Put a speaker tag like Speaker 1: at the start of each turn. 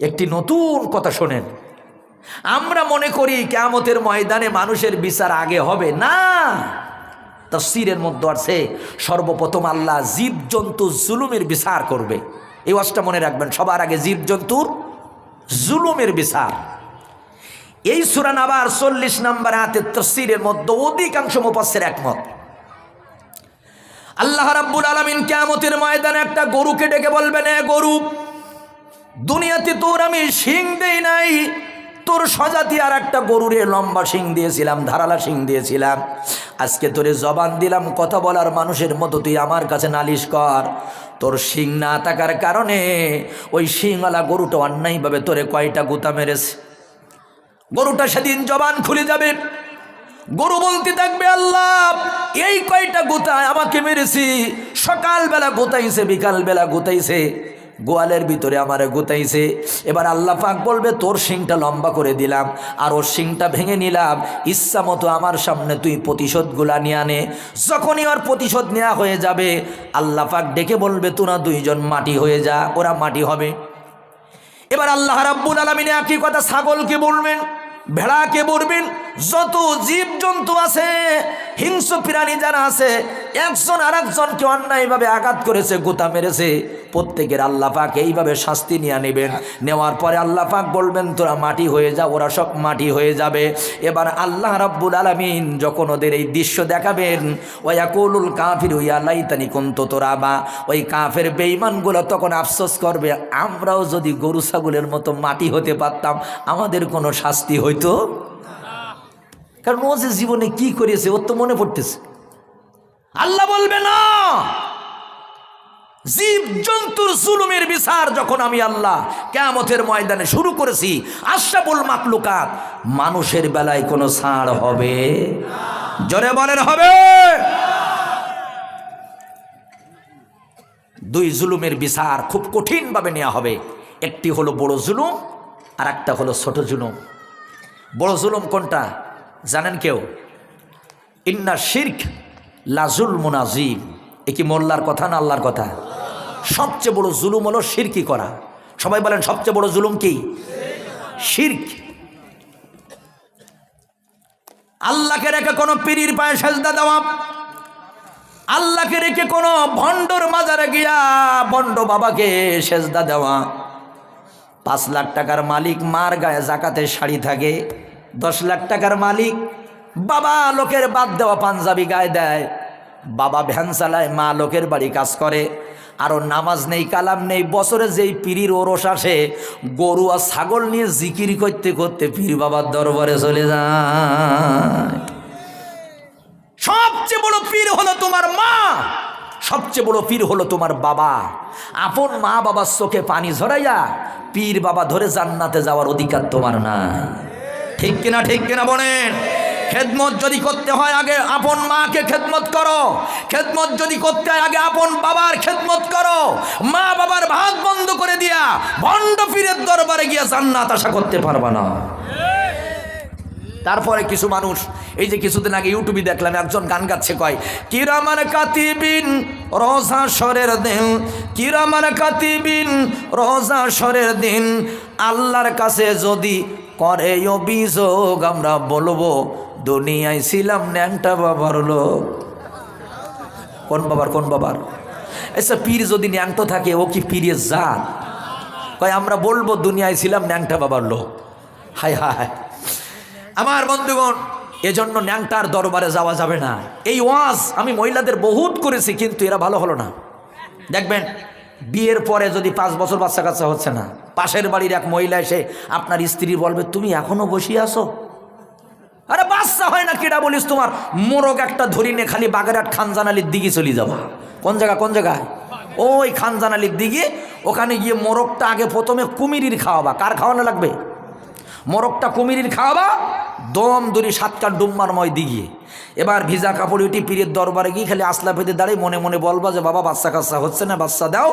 Speaker 1: একটি নতুন কথা শোনেন। আমরা মনে করি কেয়ামতের ময়দানে মানুষের বিচার আগে হবে। না, তফসিরের মধ্যে আছে, সর্বপ্রথম আল্লাহ জীবজন্তু জুলুমের বিচার করবে। এই ওয়াজটা মনে রাখবেন, সবার আগে জীবজন্তুর জুলুমের বিচার। এই সুরান আবার চল্লিশ নম্বর হাতে তফসিরের মধ্যে অধিকাংশ মুপাসের একমত। আল্লাহ রাব্বুল আলামিন কিয়ামতের ময়দানে একটা গরুকে ডেকে বলবেন, এ গরু দুনিয়াতে তোর আমি শিং দেই নাই। তোর সজাতি আর একটা গরুরে লম্বা শিং দিয়েছিলাম, ধারালা শিং দিয়েছিলাম। আজকে তোরে জবান দিলাম, কথা বলার মানুষের মতো তুই আমার কাছে নালিশ কর। তোর শিং না থাকার কারণে ওই শিংওয়ালা গরুটা অন্যায়ভাবে তোরে কয়টা গুতা মেরেছে। গরুটা সেদিন জবান খুলে যাবে। গরু বলতে থাকবে, আল্লাহ, এই কয়টা গোতায় আমাকে মেরেছি। সকালবেলা গোতাইছে, বিকালবেলা গোতাইছে। গোয়ালের ভিতরে আমারে গোতাইছে। এবার আল্লাহ পাক বলবে, তোর শিংটা লম্বা করে দিলাম, আর ওর শিংটা ভেঙে নিলাম। ইচ্ছা মতো আমার সামনে তুই প্রতিশোধগুলা নিয়ে আনে। যখনই ওর প্রতিশোধ নেওয়া হয়ে যাবে, আল্লাহ পাক ডেকে বলবে, তোরা দুইজন মাটি হয়ে যা, ওরা মাটি হবে। এবার আল্লাহ রাব্বুল আলমিনে একই কথা ছাগলকে বলবেন, ভেড়াকে বলবেন যত জীব জন্তু আছে, হিংস্র প্রাণী যারা আছে, একজন আর একজনকে অন্যায়ভাবে আঘাত করেছে, গোতা মেরেছে, প্রত্যেকের আল্লাহ পাক এইভাবে শাস্তি নিয়ে নেবেন। নেওয়ার পরে আল্লাহ পাক বলবেন, তোরা মাটি হয়ে যা, ওরা সব মাটি হয়ে যাবে। এবার আল্লাহ রাব্বুল আলমিন যখন ওদের এই দৃশ্য দেখাবেন ওই ওয়াকুলুল কাফির হইয়া লাইতানি কুন্ত তোরা বা ওই কাফের বেইমানগুলো তখন আফসোস করবে, আমরাও যদি গরু, ছাগলের মতো মাটি হতে পারতাম, আমাদের কোনো শাস্তি হইতো? কারণ ও যে জীবনে কি করেছে ওর তো মনে পড়তেছে। আল্লাহ বলবে, না! জীব জন্তুর জুলুমের বিচার যখন আমি আল্লাহ কেয়ামতের ময়দানে শুরু করেছি আশাবুল মাকলুকাত মানুষের বেলায় কোনো ছাড় হবে? জোরে বলেন, হবে! দুই জুলুমের বিচার খুব কঠিনভাবে নেওয়া হবে। একটি হলো বড় জুলুম আর একটা হলো ছোট জুলুম। বড় জুলুম কোনটা? জানেন কেউ? ইন্না শির্ক লাজুল মুনাজিম এ কি মোল্লার কথা না আল্লাহর কথা? সবচেয়ে বড় জুলুম হলো শিরকি করা। সবাই বলেন সবচেয়ে বড় জুলুম কি? শির্ক। আল্লাহকে রেখে কোনো পীরির পায়ে সেজদা দেওয়া। আল্লাহকে রেখে কোনো ভণ্ডর মাজারে গিয়া ভণ্ড বাবাকে সেজদা দেওয়া। পাঁচ লাখ টাকার মালিক মার গায়ে জাকাতের শাড়ি থাকে। দশ লাখ টাকার মালিক। বাবা লোকের বাদ দেওয়া পাঞ্জাবি গায়ে দেয়। বাবা ভ্যান চালায়, মা লোকের বাড়ি কাজ করে। আরও নামাজ নেই, কালাম নেই, বছরে যেই পীরির ওরস আসে, গরু আর ছাগল নিয়ে জিকির করতে করতে পীর বাবার দরবারে চলে যায়। সবচেয়ে বড় পীর হলো তোমার মা। সবচেয়ে বড় পীর হলো তোমার বাবা। আপন মা বাবার চোখে পানি ঝরাইয়া পীর বাবা ধরে জান্নাতে যাওয়ার অধিকার তোমার নাই। ঠিক কিনা ঠিক কিনা বলেন খেদমত যদি করতে হয়, আগে আপন মাকে খেদমত করো। খেদমত যদি করতে হয়, আগে আপন বাবার খেদমত করো। মা বাবার ভাত বন্ধ করে দিয়া, ভণ্ড পীরের দরবারে গিয়া জান্নাত আশা করতে পারবা না। তারপরে কিছু মানুষ, এই যে কিছুদিন আগে ইউটিউবে দেখলাম, একজন গান গাচ্ছে, কয়, কিরামার কাতিবিন রোজা সরের দিন, কিরামার কাতিবিন রোজা সরের দিন, আল্লাহর কাছে যদি করে অভিযোগ, আমরা বলব, দুনিয়ায় ছিলাম ন্যাংটা বাবার লোক। কোন বাবার কোন বাবার? আচ্ছা পীর যদি ন্যাংটো থাকে, ও কি পীরের যান কয়, আমরা বলব, দুনিয়ায় ছিলাম ন্যাংটা বাবার লোক। হায় হায়। আমার বন্ধুগণ, এজন্য ন্যাংটার দরবারে যাওয়া যাবে না। এই ওয়াজ আমি মহিলাদের বহুত করেছি, কিন্তু এরা ভালো হলো না। দেখবেন বিয়ের পরে যদি পাঁচ বছর বাচ্চা কাচ্চা হচ্ছে না, পাশের বাড়ির এক মহিলা এসে আপনার স্ত্রী বলবে, তুমি এখনও বসিয়ে আসো আরে বাচ্চা হয় না কেটা বলিস তোমার? মোরগ একটা ধরি নে, খালি বাগেরহাট খানজানালির দিকে চলে যাবা। কোন জায়গা, কোন জায়গায়? ওই খানজানালির দিকে, ওখানে গিয়ে মোরগটা আগে প্রথমে কুমিরির খাওয়াবা। কার খাওয়ানো লাগবে? মোরগটা কুমিরির খাওয়াবা, দম দড়ি সাতকার ডুম্মারময় দিগিয়ে এবার ভিজা কাপড় উঠি পীরের দরবারে গিয়ে খালি আসলা পেতে দাঁড়িয়ে মনে মনে বলবা যে, বাবা, বাচ্চা কাচ্চা হচ্ছে না, বাচ্চা দাও।